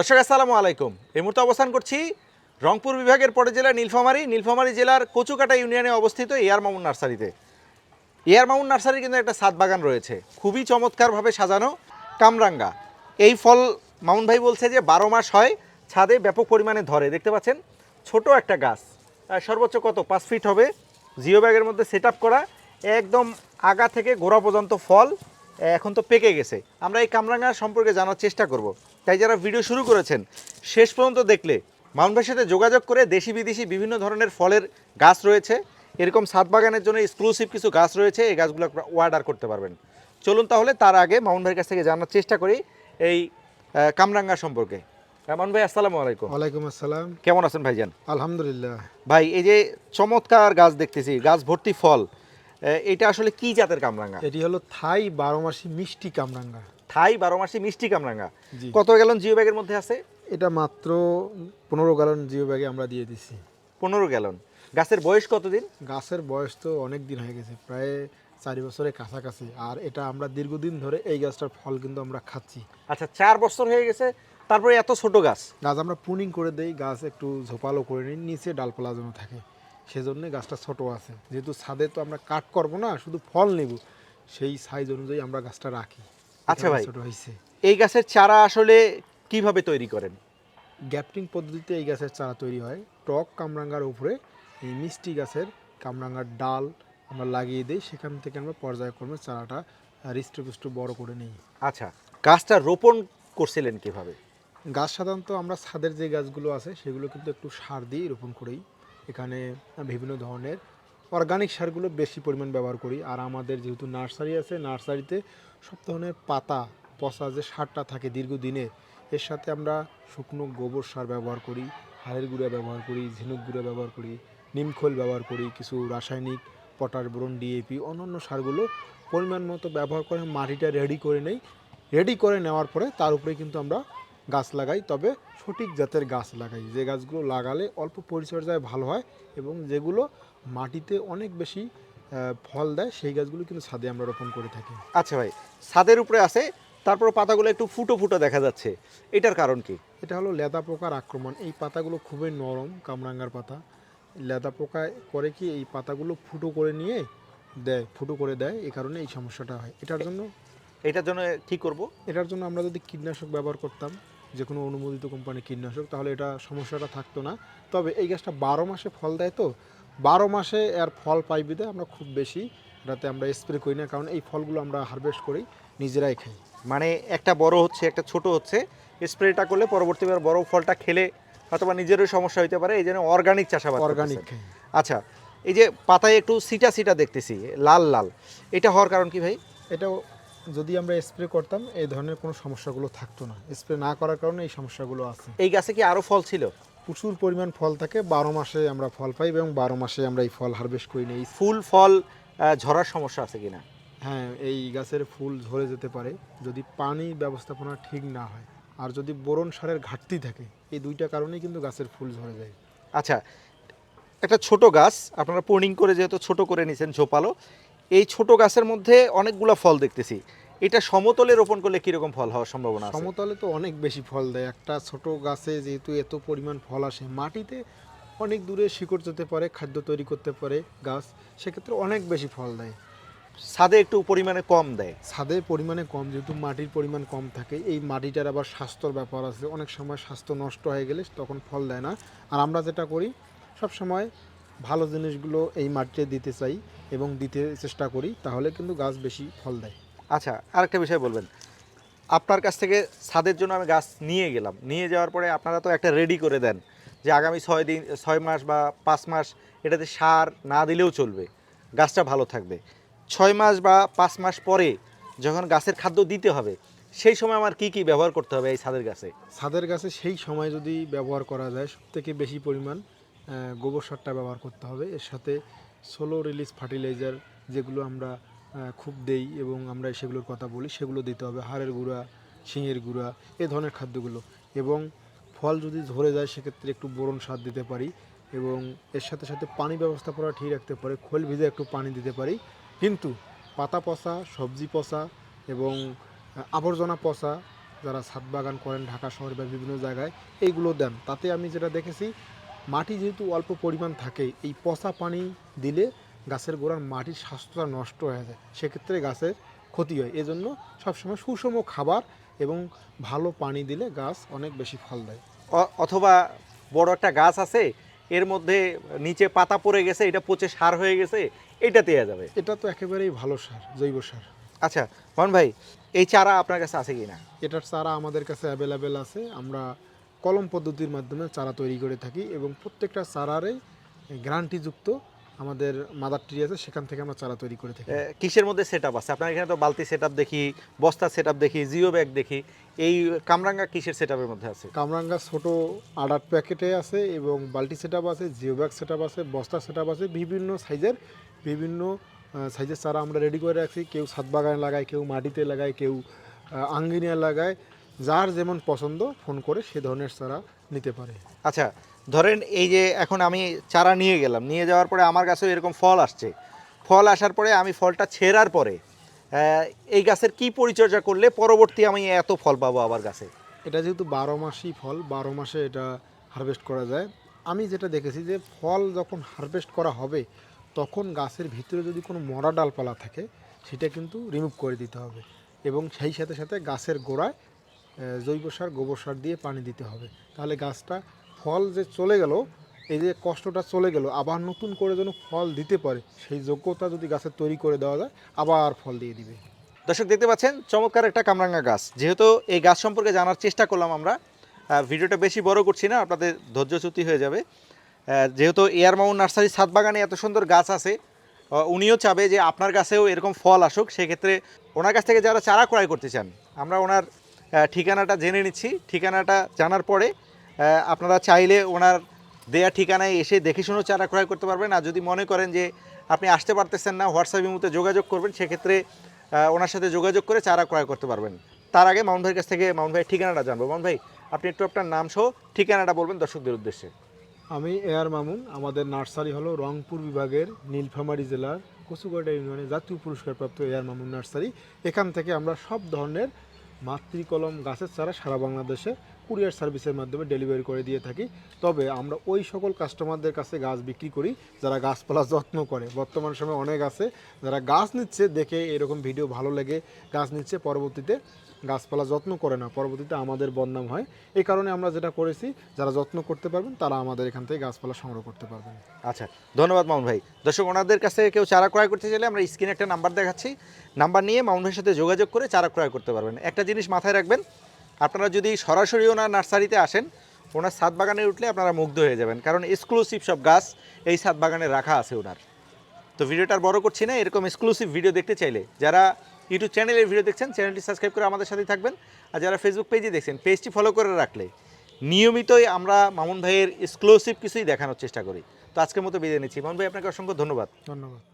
দর্শক, আসসালামু আলাইকুম। এই মুহূর্তে অবস্থান করছি রংপুর বিভাগের পরে জেলা নীলফামারী। নীলফামারী জেলার কচুকাটা ইউনিয়নে অবস্থিত এয়ার মামুন নার্সারিতে। এয়ার মামুন নার্সারির কিন্তু একটা সাত বাগান রয়েছে। খুবই চমৎকারভাবে সাজানো কামরাঙ্গা। এই ফল মামুন ভাই বলছে যে বারো মাস হয়, ছাদে ব্যাপক পরিমাণে ধরে। দেখতে পাচ্ছেন, ছোট একটা গাছ। সর্বোচ্চ কত? পাঁচ ফিট হবে। জিও ব্যাগের মধ্যে সেট করা, একদম আগা থেকে গোড়া পর্যন্ত ফল এখন তো পেকে গেছে। আমরা এই কামরাঙ্গা সম্পর্কে জানার চেষ্টা করব। তাই যারা ভিডিও শুরু করেছেন শেষ পর্যন্ত দেখলে ভাইয়ের সাথে যোগাযোগ করে দেশি বিদেশি বিভিন্ন ধরনের ফলের গাছ রয়েছে। এরকম সাত বাগানের জন্য এক্সক্লুসিভ কিছু গাছ রয়েছে এই গাছগুলো অর্ডার করতে পারবেন। চলুন তাহলে তার আগে মামুন ভাইয়ের কাছ থেকে জানার চেষ্টা করি এই কামরাঙ্গা সম্পর্কে। আহ, মামুন ভাই আসসালামু আলাইকুম। ওয়ালাইকুম আসসালাম। কেমন আছেন ভাইজান? আলহামদুলিল্লাহ। ভাই এই যে চমৎকার গাছ দেখতেছি গাছ ভর্তি ফল এটা আসলে কি জাতের কামরাঙ্গা? এটি হলো থাই বারো মাসি মিষ্টি কামরাঙ্গা। থাই বারো মাসি মিষ্টি কামরাঙ্গা। কত গ্যালন জিও ব্যাগের মধ্যে আছে? এটা মাত্র পনেরো গ্যালন জিও ব্যাগে আমরা দিয়ে দিছি। পনেরো গ্যালন গাছের বয়স কতদিন? গাছের বয়স তো অনেক দিন হয়ে গেছে প্রায় চারি বছরের কাছাকাছি। আর এটা আমরা দীর্ঘদিন ধরে এই গাছটার ফল কিন্তু আমরা খাচ্ছি। আচ্ছা চার বছর হয়ে গেছে তারপরে এত ছোট গাছ। গাছ আমরা পুনিং করে দেই গাছ একটু ঝোপালো করে নিই নিচে ডালপালা যেন থাকে। সেজন্য গাছটা ছোট আছে। যেহেতু ছাদে তো আমরা কাট করব না শুধু ফল নেব সেই সাইজ অনুযায়ী আমরা গাছটা রাখি। আচ্ছা ভাই। ছোট হয়েছে। এই গাছের চারা আসলে কীভাবে তৈরি করেন? গ্যাপটিং পদ্ধতিতে এই গাছের চারা তৈরি হয়। টক কামরাঙ্গার উপরে এই মিষ্টি গাছের কামরাঙ্গার ডাল আমরা লাগিয়ে দিই। সেখান থেকে আমরা পর্যায়ক্রমে চারাটা হৃষ্টপুষ্ট বড় করে নিই। আচ্ছা গাছটা রোপণ করছিলেন কীভাবে? গাছ সাধারণত আমরা ছাদের যে গাছগুলো আছে সেগুলো কিন্তু একটু সার দিয়ে রোপণ করি এখানে বিভিন্ন ধরনের অর্গানিক সারগুলো বেশি পরিমাণ ব্যবহার করি। আর আমাদের যেহেতু নার্সারি আছে, নার্সারিতে সব ধরনের পাতা, পচা যে সারটা থাকে দীর্ঘদিনে, এর সাথে আমরা শুকনো গোবর সার ব্যবহার করি, হাড়ের গুঁড়া ব্যবহার করি, ঝিনুক গুঁড়া ব্যবহার করি নিমখোল ব্যবহার করি, কিছু রাসায়নিক, পটাশ, বোরন ডিএপি অন্যান্য সারগুলো পরিমাণ মতো ব্যবহার করে মাটিটা রেডি করে নেই। রেডি করে নেওয়ার পরে তার উপরে কিন্তু আমরা গাছ লাগাই, তবে সঠিক জাতের গাছ লাগাই। যে গাছগুলো লাগালে অল্প পরিচর্যায় ভালো হয় এবং যেগুলো মাটিতে অনেক বেশি ফল দেয় সেই গাছগুলো কিন্তু ছাদে আমরা রোপণ করে থাকি। আচ্ছা ভাই ছাদের উপরে আছে তারপর পাতাগুলো একটু ফুটো ফুটো দেখা যাচ্ছে। এটার কারণ কি? এটা হলো লেদা পোকার আক্রমণ। এই পাতাগুলো খুবই নরম কামরাঙ্গার পাতা। লেদা পোকা করে কি এই পাতাগুলো ফুটো করে নিয়ে দেয় ফুটো করে দেয় এই কারণে এই সমস্যাটা হয়। এটার জন্য এটার জন্য কি করব? এটার জন্য আমরা যদি কীটনাশক ব্যবহার করতাম যে কোনো অনুমোদিত কোম্পানির কীটনাশক তাহলে এটা সমস্যাটা থাকতো না। তবে এই গাছটা বারো মাসে ফল দেয় তো বারো মাসে এর ফল পাই বিদে আমরা খুব বেশি। এটাতে আমরা স্প্রে করি না কারণ এই ফলগুলো আমরা হারভেস্ট করি নিজেরাই খাই। মানে একটা বড় হচ্ছে একটা ছোট হচ্ছে স্প্রেটা করলে পরবর্তীবার বড় ফলটা খেলে অথবা নিজেরও সমস্যা হতে পারে এই জন্য অর্গানিক চাষাবাদ অর্গানিক খাই। আচ্ছা এই যে পাতায় একটু সিটা সিটা দেখতেছি লাল লাল এটা হওয়ার কারণ কি ভাই? এটাও যদি আমরা স্প্রে করতাম এই ধরনের কোনো সমস্যাগুলো থাকতো না। স্প্রে না করার কারণে এই সমস্যাগুলো আছে। এই গাছে কি আরও ফল ছিল? প্রচুর পরিমাণ ফল থাকে। বারো মাসে আমরা ফল পাই এবং বারো মাসে আমরা এই ফল হারভেস্ট করি নিই ফুল ফল ঝরার সমস্যা আছে কিনা? হ্যাঁ এই গাছের ফুল ঝরে যেতে পারে যদি পানি ব্যবস্থাপনা ঠিক না হয়। আর যদি বোরন সারের ঘাটতি থাকে এই দুইটা কারণেই কিন্তু গাছের ফুল ঝরে যায়। আচ্ছা একটা ছোট গাছ আপনারা পোর্নিং করে যেহেতু ছোট করে নিয়েছেন ঝোপালো এই ছোট গাছের মধ্যে অনেকগুলো ফল দেখতেছি। এটা সমতলে রোপণ করলে কীরকম ফল হওয়ার সম্ভাবনা সমতলে তো অনেক বেশি ফল দেয়। একটা ছোট গাছে যেহেতু এত পরিমাণ ফল আসে মাটিতে অনেক দূরে শিকড় যেতে পারে খাদ্য তৈরি করতে পারে গাছ সেক্ষেত্রে অনেক বেশি ফল দেয়। ছাদে একটু পরিমাণে কম দেয়? ছাদে পরিমাণে কম যেহেতু মাটির পরিমাণ কম থাকে এই মাটিটার আবার স্বাস্থ্যর ব্যাপার আছে। অনেক সময় স্বাস্থ্য নষ্ট হয়ে গেলে তখন ফল দেয় না। আর আমরা যেটা করি সব সময় ভালো জিনিসগুলো এই মাটিতে দিতে চাই এবং দিতে চেষ্টা করি তাহলে কিন্তু গাছ বেশি ফল দেয়। আচ্ছা আরেকটা বিষয় বলবেন। আপনার কাছ থেকে ছাদের জন্য আমি গাছ নিয়ে গেলাম। নিয়ে যাওয়ার পরে আপনারা তো একটা রেডি করে দেন যে আগামী ছয় দিন, ছয় মাস বা পাঁচ মাস এটাতে সার না দিলেও চলবে। গাছটা ভালো থাকবে। ছয় মাস বা পাঁচ মাস পরে যখন গাছের খাদ্য দিতে হবে, সেই সময় আমার কি কি ব্যবহার করতে হবে এই ছাদের গাছে? ছাদের গাছে সেই সময় যদি ব্যবহার করা যায় সব থেকে বেশি পরিমাণ গোবর সারটা ব্যবহার করতে হবে। এর সাথে সোলো রিলিজ ফার্টিলাইজার যেগুলো আমরা খুব দেই এবং আমরা সেগুলোর কথা বলি। সেগুলো দিতে হবে। হাড়ের গুঁড়া, শিঙের গুঁড়া, এ ধরনের খাদ্যগুলো। এবং ফল যদি ঝরে যায়, সেক্ষেত্রে একটু বোরন সার দিতে পারি এবং এর সাথে সাথে পানি ব্যবস্থাপনা ঠিক রাখতে পারি। খোল ভিজে একটু পানি দিতে পারি। কিন্তু পাতা পচা, সবজি পচা এবং আবর্জনা পচা যারা ছাদ বাগান করেন ঢাকা শহরে বা বিভিন্ন জায়গায়, এইগুলো দেন। তাতে আমি যেটা দেখেছি, মাটি যেহেতু অল্প পরিমাণ থাকে, এই পচা পানি দিলে গাছের গোড়ার মাটির স্বাস্থ্যটা নষ্ট হয়ে যায়। সেক্ষেত্রে গাছের ক্ষতি হয়। এজন্য সবসময় সুষম খাবার এবং ভালো পানি দিলে গাছ অনেক বেশি ফল দেয়। অথবা বড় একটা গাছ আছে এর মধ্যে নিচে পাতা পড়ে গেছে এটা পচে সার হয়ে গেছে এটা দেওয়া যাবে। এটা তো একেবারেই ভালো সার জৈব সার। আচ্ছা মোহন ভাই এই চারা আপনার কাছে আছে কি না এটার চারা আমাদের কাছে অ্যাভেলেবেল আছে। আমরা কলম পদ্ধতির মাধ্যমে চারা তৈরি করে থাকি এবং প্রত্যেকটা চারারে গ্যারান্টিযুক্ত আমাদের মাদার ট্রি আছে সেখান থেকে আমরা চারা তৈরি করে থাকি। কিসের মধ্যে সেট আছে? আপনার এখানে তো বালতি সেট দেখি বস্তা সেট দেখি জিও ব্যাগ দেখি এই কামরাঙ্গা কিসের সেট মধ্যে আছে? কামরাঙ্গা ছোট আডার প্যাকেটে আছে এবং বালতি সেট আছে জিও ব্যাগ সেট আছে বস্তা সেট আছে বিভিন্ন সাইজের বিভিন্ন সাইজের চারা আমরা রেডি করে রাখছি। কেউ ছাদ বাগানে লাগায় কেউ মাটিতে লাগায় কেউ আঙ্গিনিয়া লাগায়। যার যেমন পছন্দ ফোন করে সে ধরনের চারা নিতে পারে। আচ্ছা ধরেন এই যে এখন আমি চারা নিয়ে গেলাম নিয়ে যাওয়ার পরে আমার কাছেও এরকম ফল আসছে। ফল আসার পরে আমি ফলটা ছেঁড়ার পরে এই গাছের কি পরিচর্যা করলে পরবর্তী আমি এত ফল পাবো আবার গাছে? এটা যেহেতু বারো মাসই ফল বারো মাসে এটা হারভেস্ট করা যায়। আমি যেটা দেখেছি যে ফল যখন হারভেস্ট করা হবে তখন গাছের ভিতরে যদি কোনো মরা ডালপালা থাকে সেটা কিন্তু রিমুভ করে দিতে হবে। এবং সেই সাথে সাথে গাছের গোড়ায় জৈব সার, গোবর সার দিয়ে পানি দিতে হবে। তাহলে গাছটা ফল যে চলে গেল, এই যে কষ্টটা চলে গেল, আবার নতুন করে যেন ফল দিতে পারে, সেই যোগ্যতা যদি গাছের তৈরি করে দেওয়া যায়, আবার ফল দিয়ে দিবে। দর্শক, দেখতে পাচ্ছেন, চমৎকার একটা কামরাঙ্গা গাছ। যেহেতু এই গাছ সম্পর্কে জানার চেষ্টা করলাম আমরা ভিডিওটা বেশি বড় করছি না, আপনাদের ধৈর্যচ্যুতি হয়ে যাবে। যেহেতু এয়ার মাউন্ট নার্সারি ছাদ বাগানে এত সুন্দর গাছ আছে উনিও চাবে যে আপনার কাছেও এরকম ফল আসুক, সেক্ষেত্রে ওনার কাছ থেকে যারা চারা ক্রয় করতে চান, আমরা ওনার ঠিকানাটা জেনে নিচ্ছি। ঠিকানাটা জানার পরে আপনারা চাইলে ওনার দেয়া ঠিকানায় এসে দেখে শুনেও চারা ক্রয় করতে পারবেন। আর যদি মনে করেন যে আপনি আসতে পারতেছেন না হোয়াটসঅ্যাপ ইমুতে যোগাযোগ করবেন, সেক্ষেত্রে ওনার সাথে যোগাযোগ করে চারা ক্রয় করতে পারবেন। তার আগে মাউন্ট ভাইয়ের কাছ থেকে মাউন্ট ভাইয়ের ঠিকানাটা জানব। মাউন্ট ভাই, আপনি একটু আপনার নাম সহ ঠিকানাটা বলবেন দর্শকদের উদ্দেশ্যে। আমি এয়ার মামুন, আমাদের নার্সারি হলো রংপুর বিভাগের নীলফামারী জেলার কচুগাড়া ইউনিয়নে জাতীয় পুরস্কারপ্রাপ্ত এয়ার মামুন নার্সারি। এখান থেকে আমরা সব ধরনের মাতৃকলম গাছের চারা সারা বাংলাদেশে কুরিয়ার সার্ভিসের মাধ্যমে ডেলিভারি করে দিয়ে থাকি। তবে আমরা ওই সকল কাস্টমারদের কাছে গাছ বিক্রি করি, যারা গাছপালা যত্ন করে। বর্তমান সময়ে অনেক আছে, যারা গাছ নিচ্ছে দেখে এরকম ভিডিও ভালো লেগে গাছ নিচ্ছে, পরবর্তীতে গাছপালা যত্ন করে না, পরবর্তীতে আমাদের বদনাম হয়। এই কারণে আমরা যেটা করেছি, যারা যত্ন করতে পারবেন, তারা আমাদের এখান থেকে গাছপালা সংগ্রহ করতে পারবেন। আচ্ছা ধন্যবাদ মামুন ভাই। দর্শক, ওনাদের কাছে কেউ চারা ক্রয় করতে চাইলে আমরা স্ক্রিনে একটা নাম্বার দেখাচ্ছি। নাম্বার নিয়ে মামুন ভাইয়ের সাথে যোগাযোগ করে চারা ক্রয় করতে পারবেন। একটা জিনিস মাথায় রাখবেন আপনারা যদি সরাসরি ওনার নার্সারিতে আসেন, ওনার ছাদ বাগানে উঠলে আপনারা মুগ্ধ হয়ে যাবেন, কারণ এক্সক্লুসিভ সব গাছ এই ছাদ বাগানে রাখা আছে ওনার। তো ভিডিওটা বড় করছি না, এরকম এক্সক্লুসিভ ভিডিও দেখতে চাইলে, যারা ইউটিউব চ্যানেলের ভিডিও দেখছেন চ্যানেলটি সাবস্ক্রাইব করে আমাদের সাথেই থাকবেন, আর যারা ফেসবুক পেজে দেখছেন পেজটি ফলো করে রাখলে নিয়মিতই আমরা মামুন ভাইয়ের এক্সক্লুসিভ কিছুই দেখানোর চেষ্টা করি। তো আজকের মতো বিদায় নিচ্ছি। মামুন ভাই, আপনাকে অসংখ্য ধন্যবাদ। ধন্যবাদ।